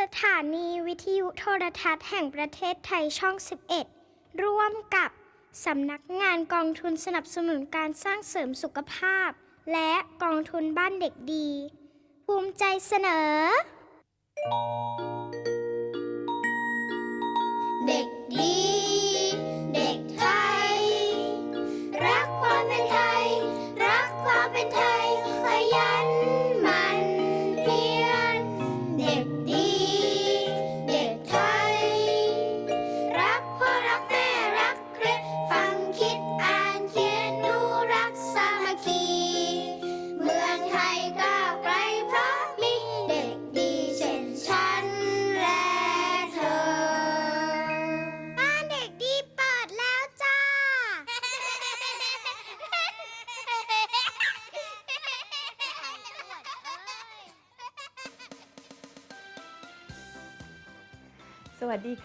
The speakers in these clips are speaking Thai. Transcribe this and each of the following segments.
สถานีวิทยุโทรทัศน์แห่งประเทศไทยช่อง 11 ร่วมกับสำนักงานกองทุนสนับสนุนการสร้างเสริมสุขภาพ และกองทุนบ้านเด็กดี ภูมิใจเสนอ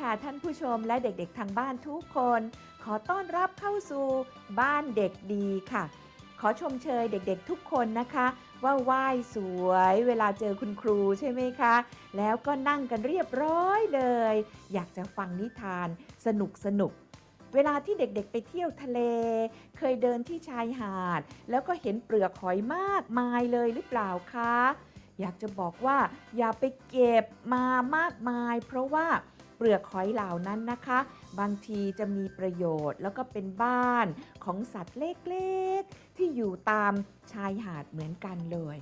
ค่ะท่านผู้ชมและเด็กๆทางบ้านทุกคน ขอต้อนรับเข้าสู่บ้านเด็กดีค่ะ ขอชมเชยเด็กๆทุกคนนะคะ ว่าไหว้สวยเวลาเจอคุณครูใช่ไหมคะ แล้วก็นั่งกันเรียบร้อยเลย อยากจะฟังนิทานสนุกสนุกๆเวลาที่เด็กๆไปเที่ยวทะเล เคยเดินที่ชายหาด แล้วก็เห็นเปลือกหอยมากมายเลยหรือเปล่าคะ อยากจะบอกว่าอย่าไปเก็บมามากมาย เพราะว่า เปลือกหอยเหล่านั้นนะคะ บางทีจะมีประโยชน์แล้วก็เป็นบ้านของสัตว์เล็กๆ ที่อยู่ตามชายหาดเหมือนกันเลย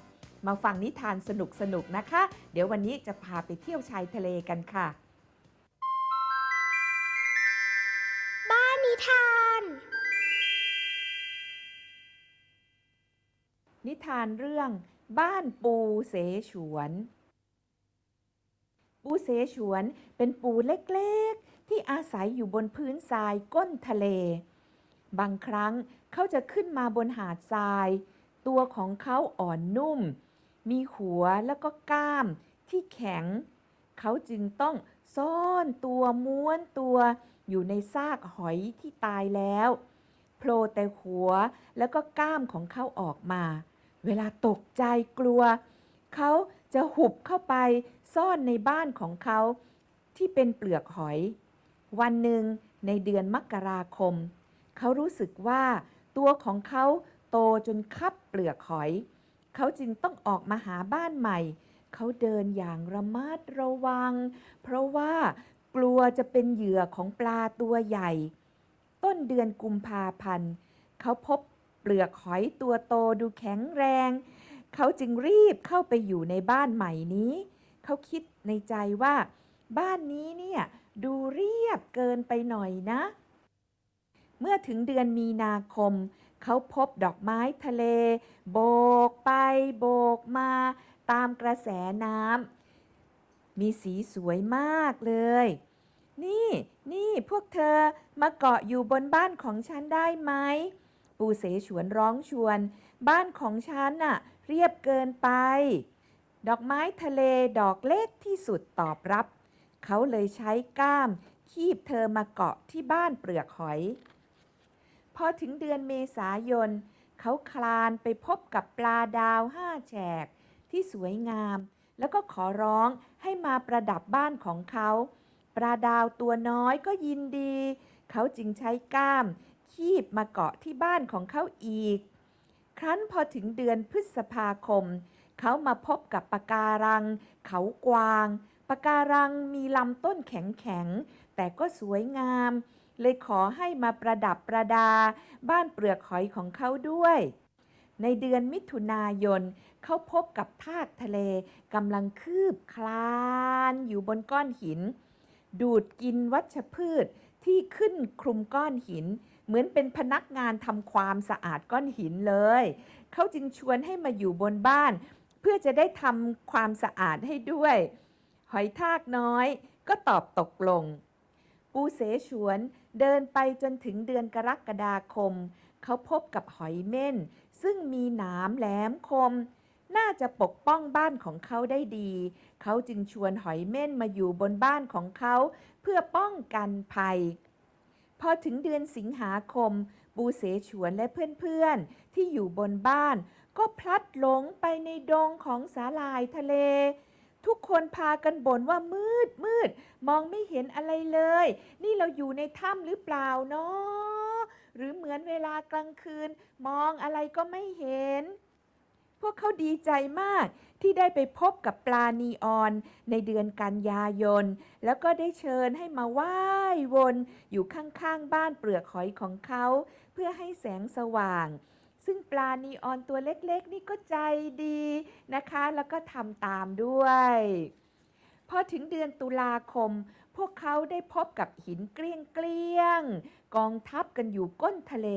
มาฟังนิทานสนุกๆนะคะ เดี๋ยววันนี้จะพาไปเที่ยวชายทะเลกันค่ะ บ้านนิทาน นิทานเรื่องบ้านปูเสฉวน ปูเสฉวน เป็นปูเล็กๆ ที่อาศัยอยู่บนพื้นทรายก้นทะเล บางครั้งเขาจะขึ้นมาบนหาดทราย ตัวของเขาอ่อนนุ่ม มีหัวแล้วก็ก้ามที่แข็ง เขาจึงต้องซ่อนตัวม้วนตัวอยู่ในซากหอยที่ตายแล้วโผล่แต่หัวแล้วก็ก้ามของเขาออกมา เวลาตกใจกลัว เขา จะหุบเข้าไปซ่อนในบ้านของเขา ที่เป็นเปลือกหอย วันหนึ่งในเดือนมกราคม เขารู้สึกว่าตัวของเขาโตจนคับเปลือกหอย เขาจึงต้องออกมาหาบ้านใหม่ เขาเดินอย่างระมัดระวัง เพราะว่ากลัวจะเป็นเหยื่อของปลาตัวใหญ่ ต้นเดือนกุมภาพันธ์ เขาพบเปลือกหอยตัวโตดูแข็งแรง เขาจึงรีบเข้าไปอยู่ในบ้านใหม่นี้ เขาคิดในใจว่า บ้านนี้เนี่ยดูเรียบเกินไปหน่อยนะ เมื่อถึงเดือนมีนาคม เขาพบดอกไม้ทะเล โบกไปโบกมา ตามกระแสน้ำมีสีสวยมากเลย นี่นี่พวกเธอมาเกาะอยู่บนบ้านของฉันได้ไหม ปูเสฉวนร้องชวน บ้านของฉันน่ะ เรียบเกินไป ดอกไม้ทะเลดอกเล็กที่สุดตอบรับ เขาเลยใช้ก้าม คีบเธอมาเกาะที่บ้านเปลือกหอย พอถึงเดือนเมษายน เขาคลานไปพบกับปลาดาวห้าแฉก ที่สวยงาม แล้วก็ขอร้องให้มาประดับบ้านของเขา ปลาดาวตัวน้อยก็ยินดี เขาจึงใช้ก้าม คีบมาเกาะที่บ้านของเขาอีก ครั้นพอถึงเดือนพฤษภาคม เขามาพบกับปะการัง เขากวางปะการังมีลำต้นแข็งๆ แต่ก็สวยงาม เลยขอให้มาประดับประดา บ้านเปลือกหอยของเขาด้วย ในเดือนมิถุนายน เขาพบกับทากทะเลกำลังคืบคลานอยู่บนก้อนหิน ดูดกินวัชพืชที่ขึ้นคลุมก้อนหิน เหมือนเป็นพนักงานทำความสะอาดก้อนหินเลย เขาจึงชวนให้มาอยู่บนบ้าน เพื่อจะได้ทำความสะอาดให้ด้วย หอยทากน้อยก็ตอบตกลง ปูเสฉวนเดินไปจนถึงเดือนกรกฎาคม เขาพบกับหอยเม่น ซึ่งมีหนามแหลมคม น่าจะปกป้องบ้านของเขาได้ดี เขาจึงชวนหอยเม่นมาอยู่บนบ้านของเขา เพื่อป้องกันภัย พอถึงเดือนสิงหาคม ปูเสฉวนและเพื่อนๆ ที่อยู่บนบ้าน ก็พลัดหลงไปในดงของสาลายทะเล ทุกคนพากันบ่นว่ามืดมืด มองไม่เห็นอะไรเลย นี่เราอยู่ในถ้ำหรือเปล่าเนาะหรือเหมือนเวลากลางคืน มองอะไรก็ไม่เห็น พวกเขาดีใจมากที่ได้ไปพบกับปลานีออนในเดือนกันยายน แล้วก็ได้เชิญให้มาว่ายวนอยู่ข้างๆบ้านเปลือกหอยของเขา เพื่อให้แสงสว่าง ซึ่งปลานีออนตัวเล็กๆ นี่ก็ใจดีนะคะ แล้วก็ทำตามด้วยพอถึงเดือนตุลาคม พวกเขาได้พบกับหินเกลี้ยงเกลี้ยงๆกองทับกันอยู่ก้นทะเล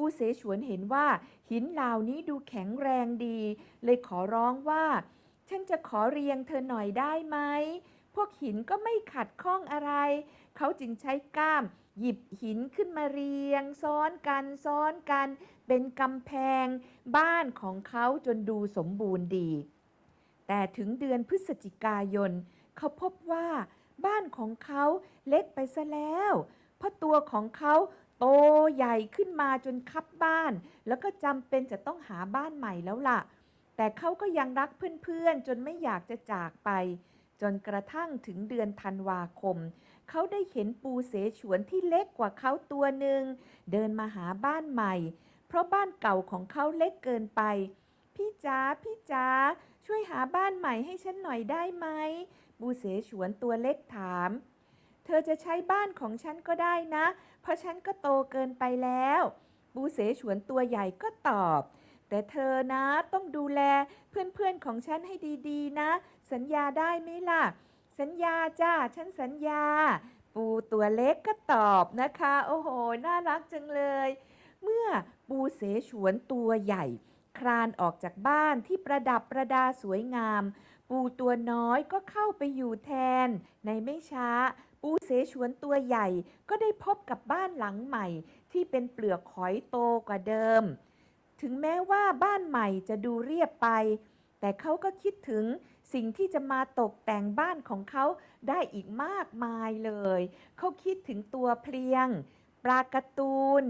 ปูเสฉวนเห็นว่า หินเหล่านี้ดูแข็งแรงดี เลยขอร้องว่า ฉันจะขอเรียงเธอหน่อยได้ไหม พวกหินก็ไม่ขัดข้องอะไร เขาจึงใช้ก้าม หยิบหินขึ้นมาเรียง ซ้อนกันซ้อนกัน เป็นกำแพง บ้านของเขาจนดูสมบูรณ์ดี แต่ถึงเดือนพฤศจิกายน เขาพบว่า บ้านของเขาเล็กไปซะแล้ว เพราะตัวของเขา โตใหญ่ขึ้นมาจนคับบ้าน แล้วก็จำเป็นจะต้องหาบ้านใหม่แล้วล่ะ แต่เขาก็ยังรักเพื่อนๆ จนไม่อยากจะจากไป จนกระทั่งถึงเดือนธันวาคม เขาได้เห็นปูเสฉวนที่เล็กกว่าเขาตัวหนึ่งเดินมาหาบ้านใหม่ เพราะบ้านเก่าของเขาเล็กเกินไป พี่จ๋าพี่จ๋าช่วยหาบ้านใหม่ให้ฉันหน่อยได้ไหมปูเสฉวนตัวเล็กถาม ธอจะใช้บ้านของฉันก็ได้นะ เพราะฉันก็โตเกินไปแล้วปูเสฉวนตัวใหญ่ก็ตอบ แต่เธอนะต้องดูแลเพื่อนๆของฉันให้ดีๆ นะ สัญญาได้ไหมล่ะ สัญญาจ้า ฉันสัญญา ปูตัวเล็กก็ตอบนะคะ โอ้โห น่ารักจังเลย เมื่อปูเสฉวนตัวใหญ่ คลานออกจากบ้านที่ประดับประดาสวยงาม ปูตัวน้อยก็เข้าไปอยู่แทน ในไม่ช้า ปูเสฉวนตัวใหญ่ก็ได้พบกับบ้านหลังใหม่ ที่เป็นเปลือกหอยโตกว่าเดิม ถึงแม้ว่าบ้านใหม่จะดูเรียบไป แต่เขาก็คิดถึงสิ่งที่จะมาตกแต่งบ้านของเขาได้อีกมากมายเลย เขาคิดถึงตัวเพลียง ปลาการ์ตูน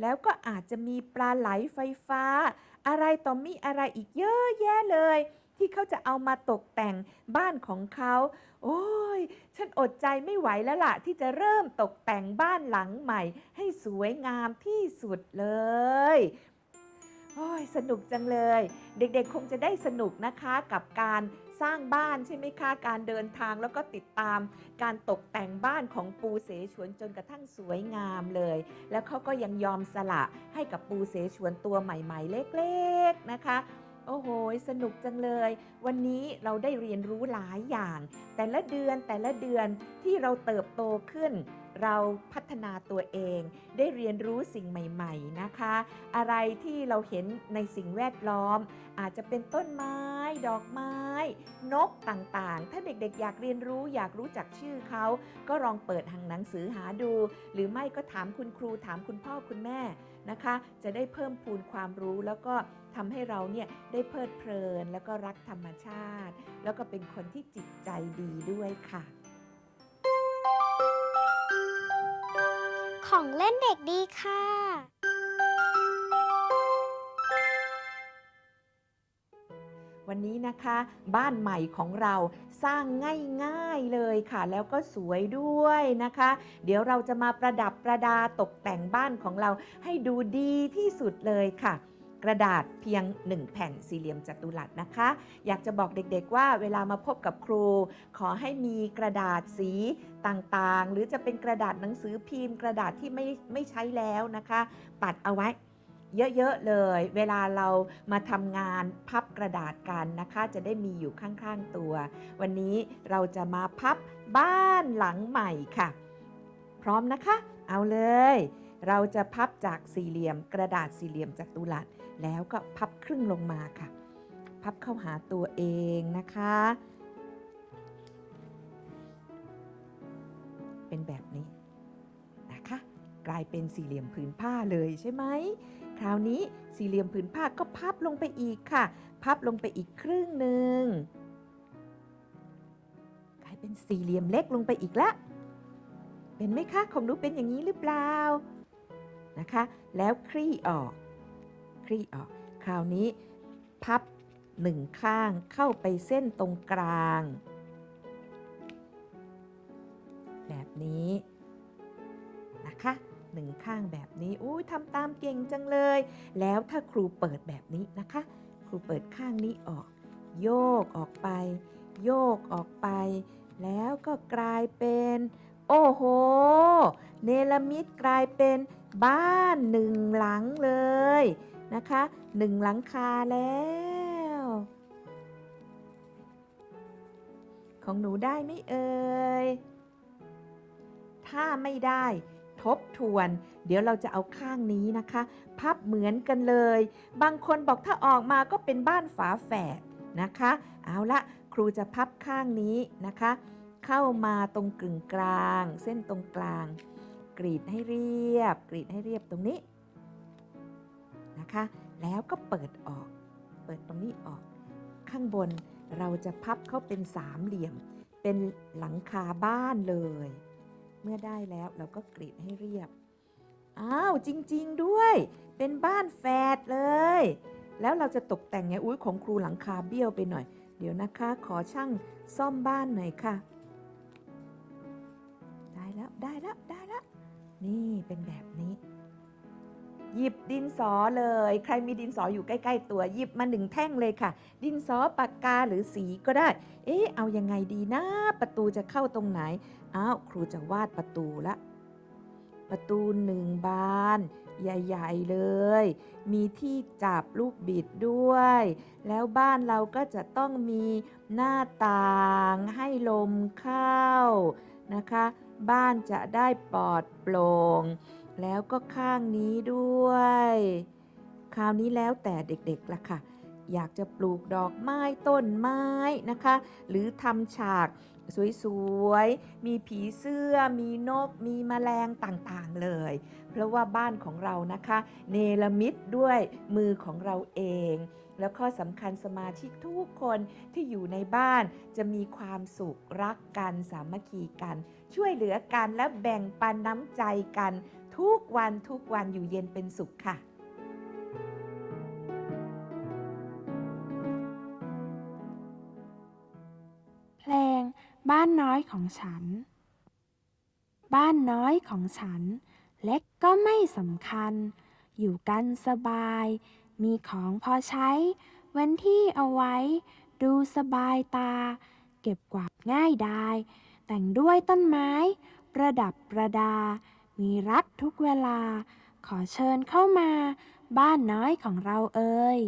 แล้วก็อาจจะมีปลาไหลไฟฟ้า อะไรต่อมีอะไรอีกเยอะแยะเลย ที่เขาจะเอามาตกแต่งบ้านของเขา โอ้ย ฉันอดใจไม่ไหวแล้วล่ะ ที่จะเริ่มตกแต่งบ้านหลังใหม่ ให้สวยงามที่สุดเลย โอ้ย สนุกจังเลย เด็กๆคงจะได้สนุกนะคะกับการสร้างบ้านใช่ไหมคะ การเดินทางแล้วก็ติดตาม การตกแต่งบ้านของปูเสฉวนจนกระทั่งสวยงามเลย แล้วเขาก็ยังยอมสละให้กับปูเสฉวนตัวใหม่ ๆ เล็ก ๆนะคะ โอ้โห สนุกจังเลย วันนี้เราได้เรียนรู้หลายอย่าง แต่ละเดือนแต่ละเดือนที่เราเติบโตขึ้น เราพัฒนาตัวเอง ได้เรียนรู้สิ่งใหม่ๆนะคะ อะไรที่เราเห็นในสิ่งแวดล้อม อาจจะเป็นต้นไม้ ดอกไม้ นกต่างๆ ถ้าเด็กๆ อยากเรียนรู้อยากรู้จักชื่อเขา ก็ลองเปิดหางหนังสือหาดู หรือไม่ก็ถามคุณครูถามคุณพ่อคุณแม่ นะคะ จะได้เพิ่มพูนความรู้แล้วก็ทำให้เราเนี่ยได้เพลิดเพลิน แล้วก็รักธรรมชาติ แล้วก็เป็นคนที่จิตใจดีด้วยค่ะ ของเล่นเด็กดีค่ะ วันนี้นะคะ บ้านใหม่ของเราสร้างง่ายๆเลยค่ะ แล้วก็สวยด้วยนะคะ เดี๋ยวเราจะมาประดับประดาตกแต่งบ้านของเราให้ดูดีที่สุดเลยค่ะกระดาษเพียง 1 แผ่นสี่เหลี่ยมจัตุรัสนะคะ อยากจะบอกเด็กๆว่าเวลามาพบกับครู ขอให้มีกระดาษสีต่างๆ หรือจะเป็นกระดาษหนังสือพิมพ์ กระดาษที่ไม่ไม่ใช้แล้วนะคะ ปัดเอาไว้ เยอะๆเลย เวลาเรามาทำงานพับกระดาษกันนะคะ จะได้มีอยู่ข้างๆตัว วันนี้เราจะมาพับบ้านหลังใหม่ค่ะ พร้อมนะคะ เอาเลย เราจะพับจากสี่เหลี่ยมกระดาษสี่เหลี่ยมจัตุรัสแล้วก็พับครึ่งลงมาค่ะ พับเข้าหาตัวเองนะคะ เป็นแบบนี้นะคะ กลายเป็นสี่เหลี่ยมผืนผ้าเลยใช่ไหม ราวนี้สี่เหลี่ยมผืนผ้าก็พับลงไปอีกค่ะ พับลงไปอีกครึ่งหนึ่งกลายเป็นสี่เหลี่ยมเล็กลงไปอีกละ เป็นไหมคะของหนูเป็นอย่างนี้หรือเปล่านะคะ แล้วคลี่ออก คลี่ออก คราวนี้พับหนึ่งข้างเข้าไปเส้นตรงกลาง แบบนี้นะคะ หนึ่งข้างแบบนี้อุ้ยทำตามเก่งจังเลย แล้วถ้าครูเปิดแบบนี้นะคะ ครูเปิดข้างนี้ออก โยกออกไป โยกออกไป แล้วก็กลายเป็น โอ้โห เนลมิตกลายเป็นบ้านหนึ่งหลังเลยนะคะหนึ่งหลังคาแล้ว ของหนูได้ไหมเอ่ยถ้าไม่ได้ ทบทวน เดี๋ยวเราจะเอาข้างนี้นะคะ พับเหมือนกันเลย บางคนบอกถ้าออกมาก็เป็นบ้านฝาแฝดนะคะ เอาละครูจะพับข้างนี้นะคะ เข้ามาตรงกึ่งกลาง เส้นตรงกลาง กรีดให้เรียบ กรีดให้เรียบตรงนี้นะคะ แล้วก็เปิดออก เปิดตรงนี้ออก ข้างบนเราจะพับเข้าเป็นสามเหลี่ยม เป็นหลังคาบ้านเลย เมื่อได้แล้วเราก็กรีดให้เรียบ อ้าว จริง ๆ ด้วย เป็นบ้านแฝดเลย แล้วเราจะตกแต่งไงอุ้ยของครูหลังคาเบี้ยวไปหน่อย เดี๋ยวนะคะ ขอช่างซ่อมบ้านหน่อยค่ะ ได้แล้ว ได้แล้ว ได้แล้ว นี่เป็นแบบนี้ หยิบดินสอเลย ใครมีดินสออยู่ใกล้ ๆ ตัวหยิบมาหนึ่งแท่งเลยค่ะ ดินสอปากกาหรือสีก็ได้ เอ๊ะเอายังไงดีนะ ประตูจะเข้าตรงไหนอ้าวครูจะวาดประตูละ ประตูหนึ่งบาน ใหญ่ๆเลย มีที่จับลูกบิดด้วย แล้วบ้านเราก็จะต้องมีหน้าต่างให้ลมเข้านะคะ บ้านจะได้ปลอดโปร่ง แล้วก็ข้างนี้ด้วย คราวนี้แล้วแต่เด็กๆล่ะค่ะ อยากจะปลูกดอกไม้ต้นไม้นะคะ หรือทำฉากสวยๆ มีผีเสื้อ มีนก มีแมลงต่างๆเลย เพราะว่าบ้านของเรานะคะ เนรมิตด้วยมือของเราเอง แล้วข้อสำคัญสมาชิกทุกคนที่อยู่ในบ้านจะมีความสุขรักกัน สามัคคีกัน ช่วยเหลือกันและแบ่งปันน้ำใจกัน ทุกวันทุกวันอยู่เย็นเป็นสุขค่ะเพลงบ้านน้อยของฉัน บ้านน้อยของฉัน เล็กก็ไม่สำคัญ อยู่กันสบาย มีของพอใช้ เว้นที่เอาไว้ ดูสบายตา เก็บกวาดง่ายดาย แต่งด้วยต้นไม้ ประดับประดา มีรักทุกเวลา ขอเชิญเข้ามา บ้านน้อยของเราเอ่ย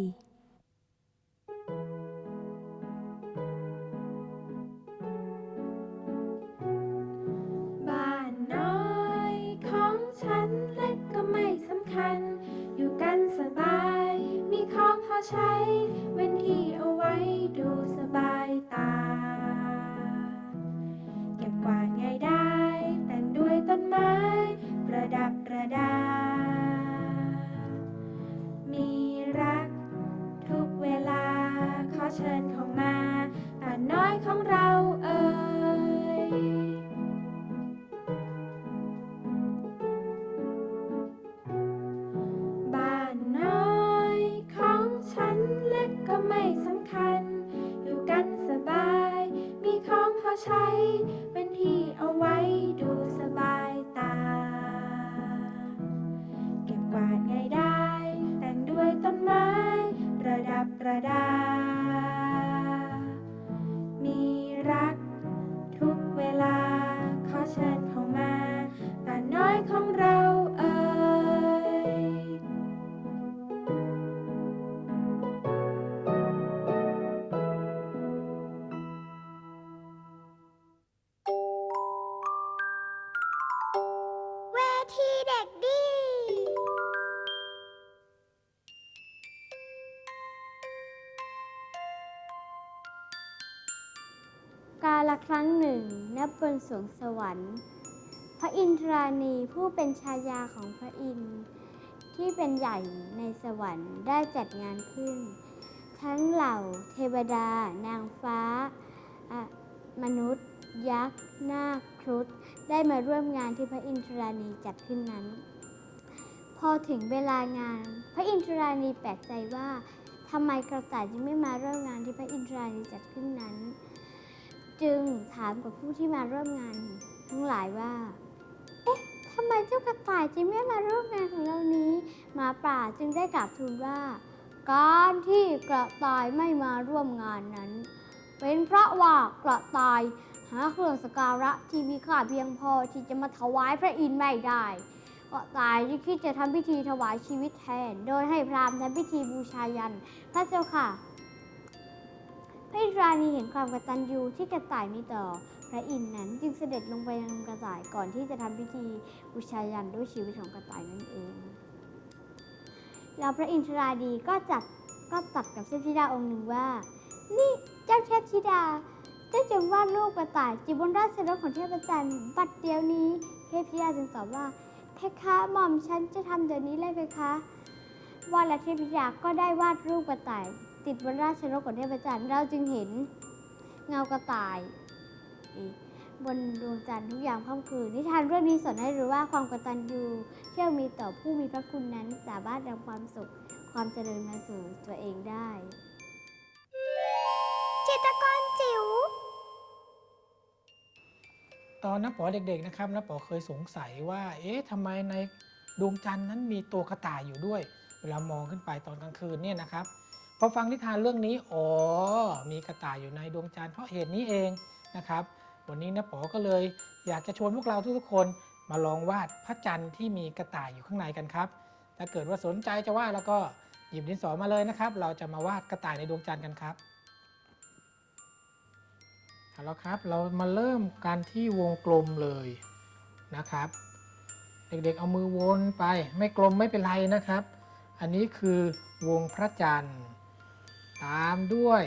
ระดับประดา มีรักทุกเวลาขอเชิญ ครั้งหนึ่งณบนสวงสวรรค์ พระอินทราณีผู้เป็นชายาของพระอินทร์ที่เป็นใหญ่ในสวรรค์ได้จัดงานขึ้น ทั้งเหล่าเทวดา นางฟ้า มนุษย์ ยักษ์ นาคครุฑได้มาร่วมงานที่พระอินทราณีจัดขึ้นนั้น พอถึงเวลางาน พระอินทราณีแปลกใจว่าทำไมกระต่ายจึงไม่มาร่วมงานที่พระอินทรานีจัดขึ้นนั้น จึงถามกับผู้ที่มาร่วมงาน ทั้งหลายว่า เอ๊ะทำไมเจ้ากระต่ายจึงไม่มาร่วมงานของเรานี้หมาป่าจึงได้กราบทูลว่า การที่กระต่ายไม่มาร่วมงานนั้น เป็นเพราะว่ากระต่ายหาเครื่องสการะที่มีค่าเพียงพอที่จะมาถวายพระอินทร์ไม่ได้กระต่ายจึงคิดจะทำพิธีถวายชีวิตแทน โดยให้พราหมณ์ทำพิธีบูชายัน พระเจ้าค่ะ ระอินทรานีเห็นความกตัญญูที่กระต่ายมีต่อ พระอินทร์นั้นจึงเสด็จลงไปยังกระต่ายก่อนที่จะทำพิธีบูชายันด้วยชีวิตของกระต่ายนั่นเอง แล้วพระอินทราดีก็จัดก็ตัดกับเทพธิดาองค์หนึ่งว่า นี่เจ้าเทพธิดาเจ้าจงวาดรูปกระต่ายจีบบนราชรถของเทพจันทร์บัดเดียวนี้ เทพธิดาจึงตอบว่าเพคะหม่อมฉันจะทำเดี๋ยวนี้เลยเพคะว่าและเทพธิดาก็ได้วาดรูปกระต่าย ติดบนราชรถของเทพจันทร์เราจึงเห็นเงากระต่ายอีกบนดวงจันทร์ทุกอย่างค่ำคืนนิทานเรื่องนี้สอนให้รู้ว่าความกตัญญูที่เรามีต่อผู้มีพระคุณนั้นสามารถนำความสุขความเจริญมาสู่ตัวเองได้จิตรกรจิ๋วตอนน้าป๋อเด็กๆนะครับน้าป๋อเคยสงสัยว่า เอ๊ะทำไมในดวงจันทร์นั้นมีตัวกระต่ายอยู่ด้วย เวลามองขึ้นไปตอนกลางคืนเนี่ยนะครับ พอฟังนิทานเรื่องนี้อ๋อมีกระต่ายอยู่ในดวงจันทร์เพราะเหตุนี้เองนะครับ วันนี้น้าป๋อก็เลยอยากจะชวนพวกเราทุกๆคนมาลองวาดพระจันทร์ที่มีกระต่ายอยู่ข้างในกันครับ ถ้าเกิดว่าสนใจจะวาดแล้วก็หยิบดินสอมาเลยนะครับ เราจะมาวาดกระต่ายในดวงจันทร์กันครับเอาละครับ เรามาเริ่มกันที่วงกลมเลยนะครับ เด็กๆเอามือวนไป ไม่กลมไม่เป็นไรนะครับ อันนี้คือวงพระจันทร์ ตามด้วย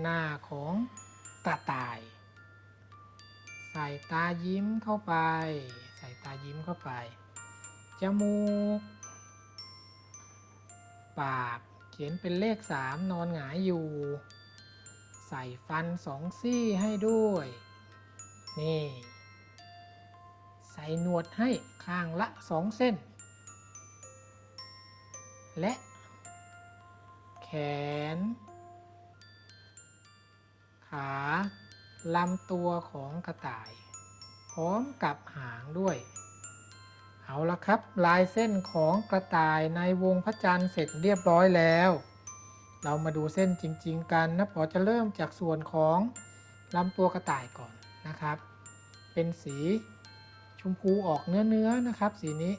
หน้าของกระต่าย ใส่ตายิ้มเข้าไป ใส่ตายิ้มเข้าไป จมูก ปากเขียนเป็นเลขสามนอนหงายอยู่ ใส่ฟันสองซี่ให้ด้วย นี่ ใส่หนวดให้ข้างละสองเส้น และ ขน ขาลำตัวของกระต่าย พร้อมกับหางด้วย เอาละครับ ลายเส้นของกระต่ายในวงพระจันทร์เสร็จเรียบร้อยแล้ว เรามาดูเส้นจริง ๆ กันนะปอจะเริ่มจากส่วนของลำตัวกระต่ายก่อนนะครับ เป็นสีชมพูออกเนื้อๆนะครับ สีนี้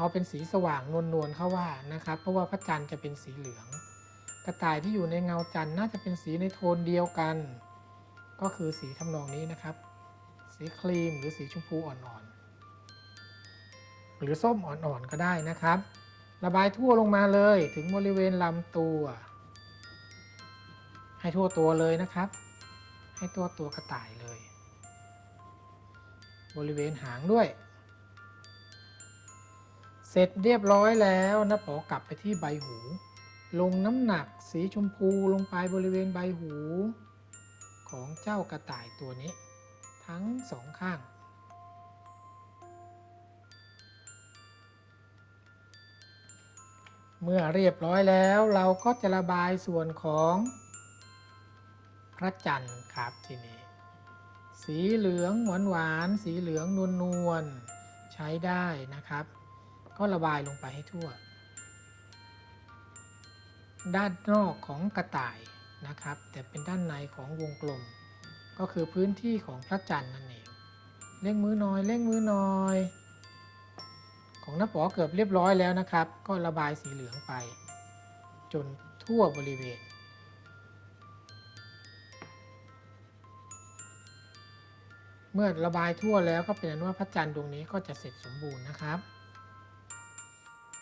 เอาเป็นสีสว่างนวลๆเข้าว่านะครับ เพราะว่าพระจันทร์จะเป็นสีเหลือง กระต่ายที่อยู่ในเงาจันทร์น่าจะเป็นสีในโทนเดียวกัน ก็คือสีทำนองนี้นะครับ สีครีมหรือสีชมพูอ่อนๆ หรือส้มอ่อนๆก็ได้นะครับ ระบายทั่วลงมาเลยถึงบริเวณลำตัว ให้ทั่วตัวเลยนะครับ ให้ตัวตัวกระต่ายเลย บริเวณหางด้วย เสร็จเรียบร้อยแล้วนะป๋อกลับไปที่ใบหู ลงน้ำหนักสีชมพูลงไปบริเวณใบหู ของเจ้ากระต่ายตัวนี้ ทั้งสองข้าง เมื่อเรียบร้อยแล้วเราก็จะระบายส่วนของพระจันทร์ครับทีนี้ สีเหลืองหวานหวานๆสีเหลืองนวลนวลๆใช้ได้นะครับ ก็ระบายลงไปให้ทั่ว ด้านนอกของกระต่ายนะครับ แต่เป็นด้านในของวงกลม ก็คือพื้นที่ของพระจันทร์นั่นเองเร่งมือหน่อยเร่งมือหน่อย ของน้าป๋อเกือบเรียบร้อยแล้วนะครับ ก็ระบายสีเหลืองไป จนทั่วบริเวณเมื่อระบายทั่วแล้วก็เป็นอันว่าพระจันทร์ดวงนี้ก็จะเสร็จสมบูรณ์นะครับ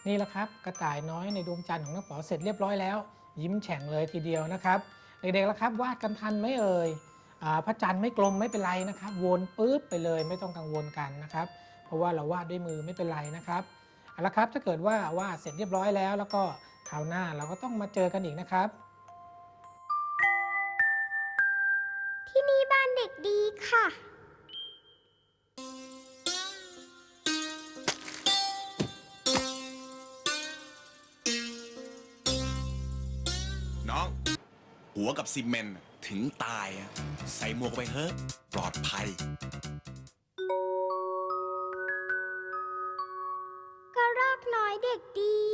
นี่แหละครับกระต่ายน้อยในดวงจันทร์ของน้าป๋อเสร็จเรียบร้อยแล้ว ยิ้มแฉ่งเลยทีเดียวนะครับเด็กๆล้วครับวาดกันทันไหมเอ่ยอ่าพระจันทร์ไม่กลมไม่เป็นไรนะครับ วนปื๊บไปเลยไม่ต้องกังวลกันนะครับ เพราะว่าเราวาดด้วยมือไม่เป็นไรนะครับเอาละครับถ้าเกิดว่าวาดเสร็จเรียบร้อยแล้ว แล้วก็คราวหน้าเราก็ต้องมาเจอกันอีกนะครับที่นี่บ้านเด็กดีค่ะ วกับซีเมนต์ถึงตายอะใส่หมวกไปเถอะปลอดภัย กระรอกน้อยเด็กดี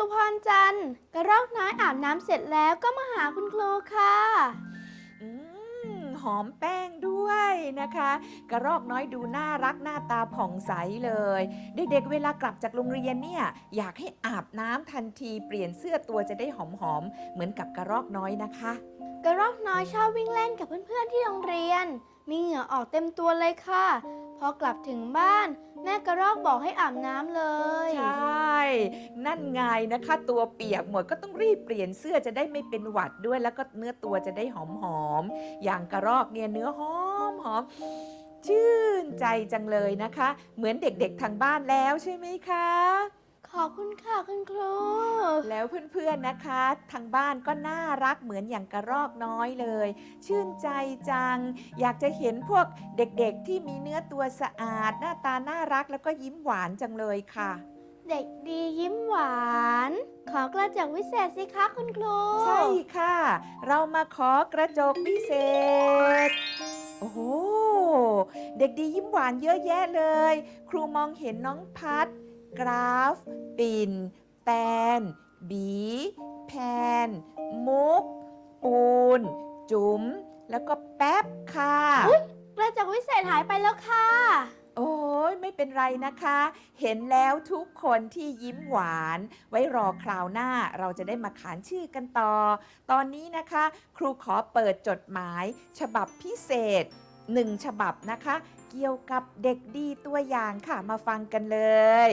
รูพรจันทร์กระรอกน้อยอาบน้ำเสร็จแล้วก็มาหาคุณครูค่ะ อืมหอมแป้งด้วยนะคะ กระรอกน้อยดูน่ารักหน้าตาผ่องใสเลย เด็กๆเวลากลับจากโรงเรียนเนี่ยอยากให้อาบน้ำทันทีเปลี่ยนเสื้อตัวจะได้หอมๆเหมือนกับกระรอกน้อยนะคะ กระรอกน้อยชอบวิ่งเล่นกับเพื่อนๆที่โรงเรียน มีเหงื่อออกเต็มตัวเลยค่ะ พอกลับถึงบ้าน แม่กระรอกบอกให้อาบน้ำเลย ใช่ นั่นไงนะคะ ตัวเปียกหมดก็ต้องรีบเปลี่ยนเสื้อจะได้ไม่เป็นหวัดด้วย แล้วก็เนื้อตัวจะได้หอมๆอย่างกระรอกเนี่ยเนื้อหอมหอมชื่นใจจังเลยนะคะ เหมือนเด็กๆทางบ้านแล้วใช่ไหมคะ ขอบคุณค่ะคุณครู แล้วเพื่อนๆนะคะ ทางบ้านก็น่ารักเหมือนอย่างกระรอกน้อยเลย ชื่นใจจัง อยากจะเห็นพวกเด็กๆที่มีเนื้อตัวสะอาด หน้าตาน่ารักแล้วก็ยิ้มหวานจังเลยค่ะ เด็กดียิ้มหวาน ขอกระจกวิเศษสิคะคุณครู ใช่ค่ะ เรามาขอกระจกพิเศษ โอ้โห เด็กดียิ้มหวานเยอะแยะเลย ครูมองเห็นน้องพัด กราฟ ปิ่น แตน บี แพน มุก ปูน จุ๋ม แล้วก็แป๊บค่ะ กระจกวิเศษหายไปแล้วค่ะ โอ้ยไม่เป็นไรนะคะ เห็นแล้วทุกคนที่ยิ้มหวาน ไว้รอคราวหน้าเราจะได้มาขานชื่อกันต่อ ตอนนี้นะคะ ครูขอเปิดจดหมาย ฉบับพิเศษหนึ่งฉบับนะคะ เกี่ยวกับเด็กดีตัวอย่างค่ะมาฟังกันเลย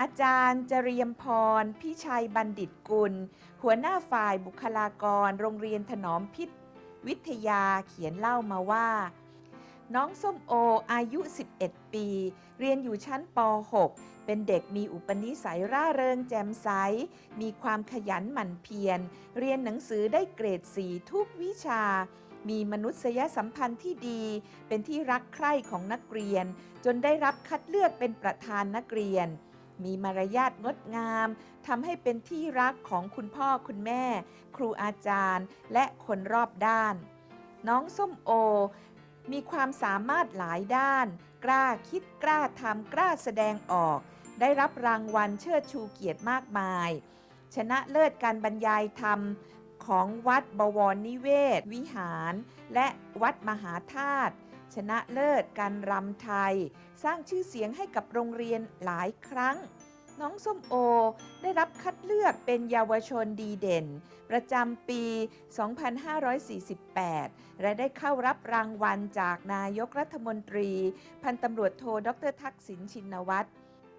อาจารย์จริยมพร พิชัยบัณฑิตกุล หัวหน้าฝ่ายบุคลากร โรงเรียนถนอมพิษวิทยาเขียนเล่ามาว่า น้องส้มโออายุ 11 ปี เรียนอยู่ชั้นป .6 เป็นเด็กมีอุปนิสัยร่าเริงแจ่มใส มีความขยันหมั่นเพียร เรียนหนังสือได้เกรดสีทุกวิชา มีมนุษยสัมพันธ์ที่ดี เป็นที่รักใคร่ของนักเรียน จนได้รับคัดเลือกเป็นประธานนักเรียน มีมารยาทงดงามทำให้เป็นที่รักของคุณพ่อคุณแม่ ครูอาจารย์ และคนรอบด้าน น้องส้มโอ มีความสามารถหลายด้าน กล้าคิดกล้าทำกล้าแสดงออก ได้รับรางวัลเชิดชูเกียรติมากมาย ชนะเลิศการบรรยายธรรมของวัดบวรนิเวศ วิหาร และวัดมหาธาตุ ชนะเลิศการรำไทย สร้างชื่อเสียงให้กับโรงเรียนหลายครั้ง น้องส้มโอ ได้รับคัดเลือกเป็นเยาวชนดีเด่น ประจำปี 2548 และได้เข้ารับรางวัลจากนายกรัฐมนตรี พันตำรวจโทดรทักษิณชินวัตร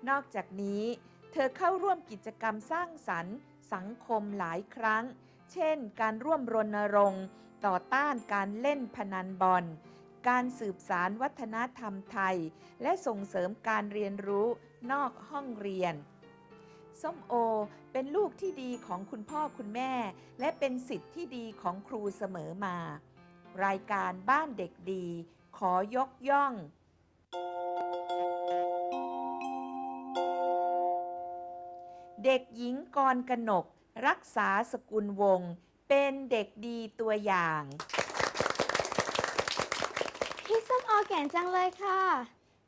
นอกจากนี้ เธอเข้าร่วมกิจกรรมสร้างสรรค์สังคมหลายครั้ง เช่น การร่วมรณรงค์ ต่อต้านการเล่นพนันบอล การสืบสารวัฒนธรรมไทย และส่งเสริมการเรียนรู้นอกห้องเรียน ส้มโอเป็นลูกที่ดีของคุณพ่อคุณแม่ และเป็นสิทธิ์ที่ดีของครูเสมอมา รายการบ้านเด็กดี ขอยกย่อง เด็กหญิงกรกนก รักษาสกุลวงศ์เป็นเด็กดีตัวอย่าง พี่ส้มโอแก่งจังเลยค่ะ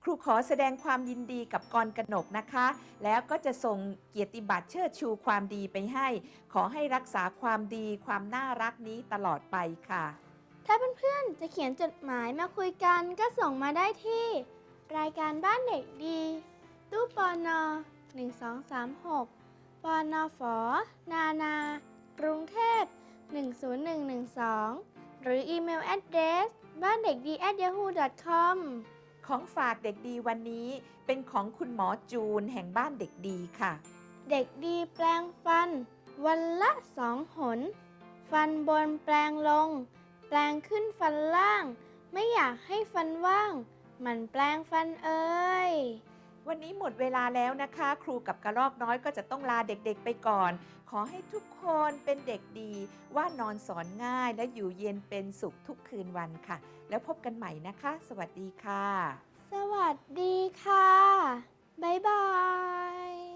ครูขอแสดงความยินดีกับกรกนกนะคะ แล้วก็จะส่งเกียรติบัตรเชิดชูความดีไปให้ ขอให้รักษาความดีความน่ารักนี้ตลอดไปค่ะ ถ้าเพื่อนๆจะเขียนจดหมายมาคุยกันก็ส่งมาได้ที่ รายการบ้านเด็กดี ตู้ปอนอ1236ปอนอฝอนานา กรุงเทพ 10112 หรืออีเมล address บ้านเด็กดี at yahoo com ของฝากเด็กดีวันนี้ เป็นของคุณหมอจูนแห่งบ้านเด็กดีค่ะ เด็กดีแปลงฟัน วันละสองหน ฟันบนแปลงลง แปลงขึ้นฟันล่าง ไม่อยากให้ฟันว่าง มันแปลงฟันเอ้ย วันนี้หมดเวลาแล้วนะคะ ครูกับกระรอกน้อยก็จะต้องลาเด็กๆไปก่อน ขอให้ทุกคนเป็นเด็กดี ว่านอนสอนง่ายและอยู่เย็นเป็นสุขทุกคืนวันค่ะ แล้วพบกันใหม่นะคะ สวัสดีค่ะ สวัสดีค่ะ บ๊ายบาย